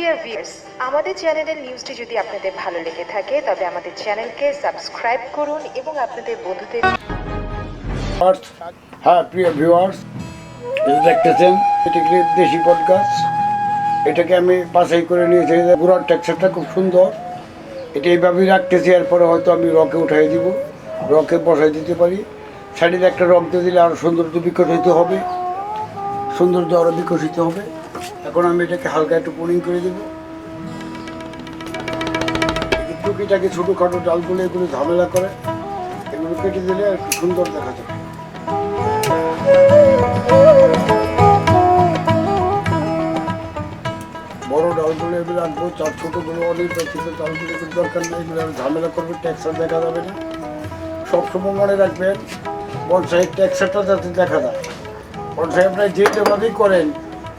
Dear viewers আমাদের চ্যানেলের নিউজটি যদি আপনাদের ভালো লেগে থাকে, তবে আমাদের চ্যানেলকে সাবস্ক্রাইব করুন এবং আপনাদের বন্ধুদের হ্যাঁ প্রিয় ভিউয়ার্স এটা দেখতেছেন এটা দেশি পডকাস্ট এটাকে আমি বাছাই করে নিয়েছি গুড়ার টেক্সচারটা খুব সুন্দর। এটা এইভাবেই রাখতেছি, এরপরে হয়তো আমি রকে উঠাই দিব রকে বসাই দিতে পারি। সাইডে একটা রক দিয়ে দিলে আরও সৌন্দর্য বিকশিত হবে। সৌন্দর্য আরও বিকশিত হবে। এখন আমি এটাকে হালকা একটু পুলিং করে দেবো। টুকিটাকে ছোটোখাটো ডালগুলো এগুলো ঝামেলা করে, এগুলো কেটে দিলে কি সুন্দর দেখা যাবে। বড় ডালগুলো এগুলো আনব, চার ছোটোগুলো অনেক ব্যক্তিগত ডালগুলো এগুলো দরকার নেই, এগুলো ঝামেলা করবে ট্যাক্সার দেখা যাবে না। সবসময় মনে রাখবেন, বনসাইয়ের ট্যাক্সারটা যাতে দেখা যায়। বনসাই আপনার যে যেভাবেই করেন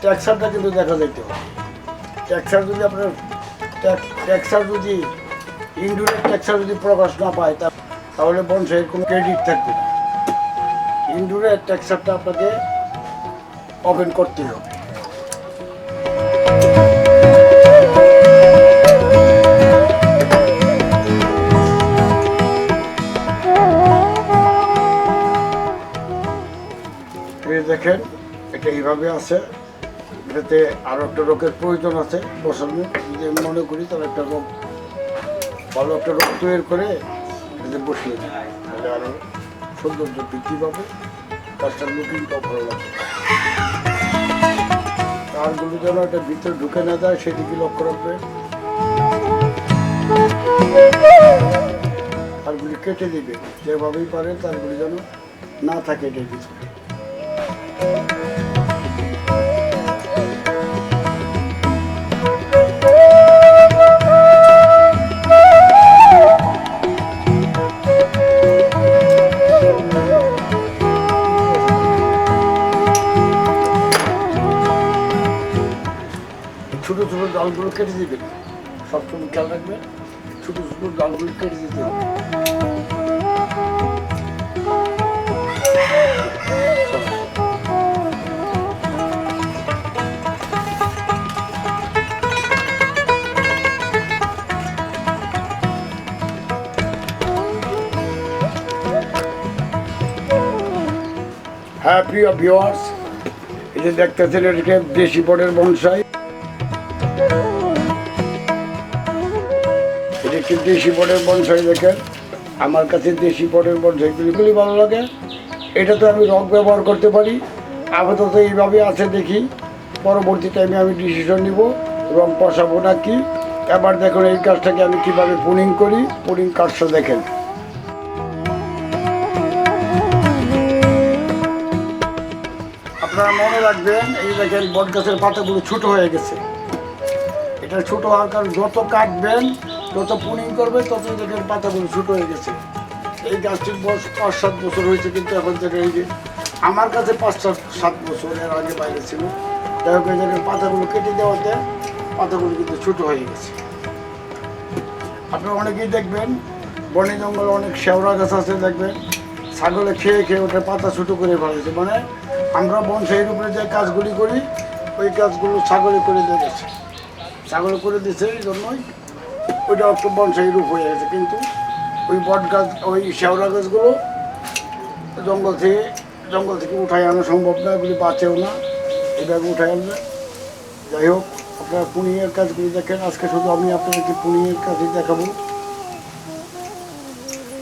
ট্যাক্সারটা কিন্তু দেখা হবে ট্যাক্সার যদি আপনার ট্যাক্সার যদি ইন্ডোরের ট্যাক্সার যদি প্রকাশ না পায় তাহলে বনসাইয়ের কোনো ক্রেডিট থাকবে না। ইন্ডোরের ট্যাক্সারটা আপনাকে ওপেন করতে হবে। দেখেন, এটা এইভাবে আছে। এটাতে আরও একটা রোগের প্রয়োজন আছে বসানো যদি আমি মনে করি, তাহলে একটা রোগ, ভালো একটা রোগ তৈরি করে এটাতে বসিয়ে দিই তাহলে আরও সৌন্দর্য বৃদ্ধি পাবে কাজটার লুকিংটাও ভালো লাগবে। তারগুলো যেন এটা ভিতরে ঢুকে না যায় সেদিকে লক্ষ্য রাখবে। তারগুলি কেটে দিবে, যেভাবেই পারে তারগুলি যেন না থাকে এটার ভিতরে। ছোটো ছোটো ডালগুলো কেটে দিবেন সবসময় খেয়াল রাখবেন ছোটো ছোটো ডালগুলো কেটে দিতে হবে হ্যাঁ প্রিয় এটাকে দেশি পটের বনসাই দেখেন আমার কাছে দেশি পটের বনসাইগুলি খুবই ভালো লাগে। এটা তো আমি রক ব্যবহার করতে পারি। আপাতত এইভাবে আছে দেখি। পরবর্তী টাইমে আমি ডিসিশন নিব, রং বসাবো না কি এবার দেখুন এই কাজটাকে আমি কীভাবে পুলিং করি পুলিং কাজটা দেখেন। আপনারা মনে রাখবেন, এই দেখেন বট গাছের পাতাগুলো ছোট হয়ে গেছে। এটা ছোট হওয়ার কারণ যত কাটবেন যত পুলিং করবে তত দেখেন পাতাগুলো ছোট হয়ে গেছে। এই গাছটির বয়স পাঁচ, সাত বছর হয়েছে, কিন্তু এখন থেকে এই যে আমার কাছে পাঁচ, সাত সাত বছর এর আগে বাইরে ছিল। যাই হোক, এই দেখেন পাতাগুলো কেটে দেওয়াতে পাতাগুলো কিন্তু ছোট হয়ে গেছে। আপনারা অনেকেই দেখবেন, বনে জঙ্গলে অনেক শেওড়া গাছ আছে, দেখবেন, ছাগলে খেয়ে খেয়ে ওটা পাতা ছোটো করে ফেলেছে। মানে আমরা বনসাইয়ের উপরে যে কাজগুলি করি, ওই কাজগুলো ছাগলে করে দিয়ে গেছে। ছাগলে করে দিয়েছে এই জন্যই ওইটা একটু বনসাই রূপ হয়ে গেছে। কিন্তু ওই বট গাছ, ওই শেওড়া গাছগুলো জঙ্গল থেকে জঙ্গল থেকে উঠাই আনা সম্ভব না, এগুলি বাঁচেও না। এইভাবে উঠাই আনবে। যাই হোক, আপনারা পুনিংয়ের কাজগুলি দেখেন। আজকে শুধু আমি আপনাদেরকে পুনিংয়ের কাজই দেখাবো।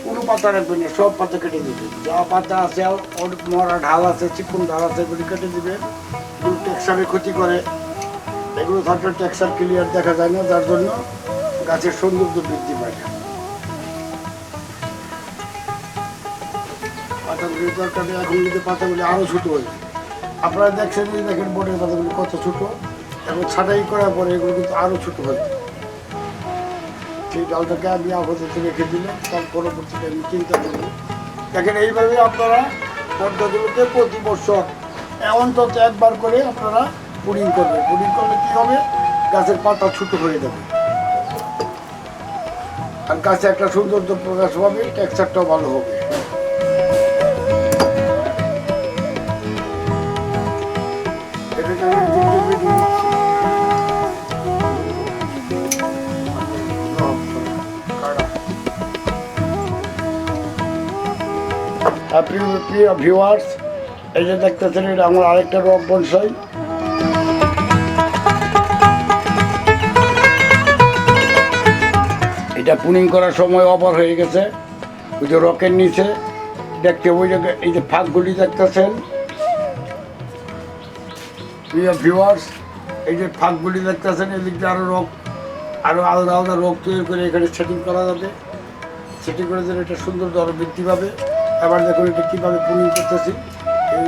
কোনো পাতা রাখবেন না, সব পাতা কেটে দিবে। যা পাতা আছে মরা ঢাল আছে, চিকুন ঢাল আছে, এগুলি কেটে দিবে। এগুলো টেক্সারে ক্ষতি করে। এগুলো থাকলে টেক্সার ক্লিয়ার দেখা যায় না, যার জন্য গাছের সৌন্দর্য বৃদ্ধি পায়। না পাতাগুলি দরকার নেই, এখন যদি পাতাগুলি আরও ছোটো হয়ে। আপনারা দেখছেন দেখেন বোর্ডের পাতাগুলি কত ছোটো এবং ছাটাই করার পরে এগুলো কিন্তু আরও ছোটো হয়ে। সেই ডালটাকে আমি আপাতত রেখে দিলাম তার পরবর্তীতে আমি চিন্তা করব। দেখেন এইভাবে আপনারা পর্দাগুলোকে প্রতি বছর অন্তত একবার করে আপনারা পুডিং করবেন। পুডিং করলে কী হবে? গাছের পাতা ছোটো হয়ে যাবে। আর গাছে একটা সৌন্দর্য প্রকাশ পাবে ট্যাক্সারটাও ভালো হবে। প্রিয় ভিউয়ার্স এই যে দেখতেছেন, এটা আমার আরেকটা রক বনসাই। এটা পুনিং করার সময় অপার হয়ে গেছে। ওই যে রকের নিচে, দেখতে ওই জায়গায় এই যে ফাঁকগুলি দেখতেছেন। প্রিয় ভিউয়ার্স এই যে ফাঁকগুলি দেখতেছেন, এদিক দিয়ে আরও রক আরও আলাদা আলাদা রোগ তৈরি করে এখানে সেটিং করা যাবে। সেটিং করে দিলে এটা সুন্দর দর বৃদ্ধি পাবে। এবার দেখুন এটা কীভাবে পুনিং করতেছি। এই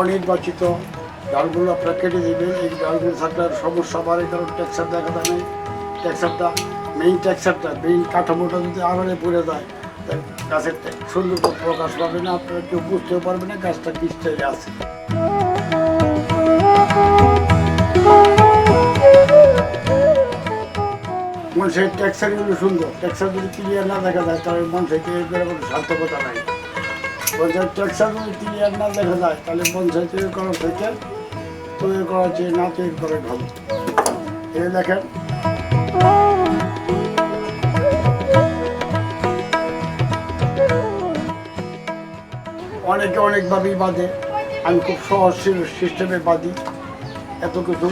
অনির্বাচিত ডালগুলো আপনারা কেটে দেবেন। এই ডালগুলো থাকলে সমস্যা বাড়ে, কারণ টেক্সার দেখা যায় না। টেক্সারটা মেইন টেক্সারটা মেইন কাঠামোটা যদি আড়ালে পড়ে যায় গাছের তে- সুন্দর প্রকাশ পাবে না, আপনারা কেউ বুঝতেও পারবে না গাছটা কি স্টাইলে আছে। মানুষের টেক্সারগুলো সুন্দর। ট্যাক্সার যদি ক্লিয়ার না দেখা যায়, তাহলে করে কোনো সার্থকতা নাই। পঞ্চায়েত টেক্সার যদি ক্লিয়ার না দেখা যায়, তাহলে পঞ্চায়েত করার থেকে তৈরি করা চেয়ে না তৈরি করে ভালো। এই দেখেন অনেকে অনেকভাবেই বাঁধে আমি খুব সহজ সিস্টেমে বাঁধি এত কিছু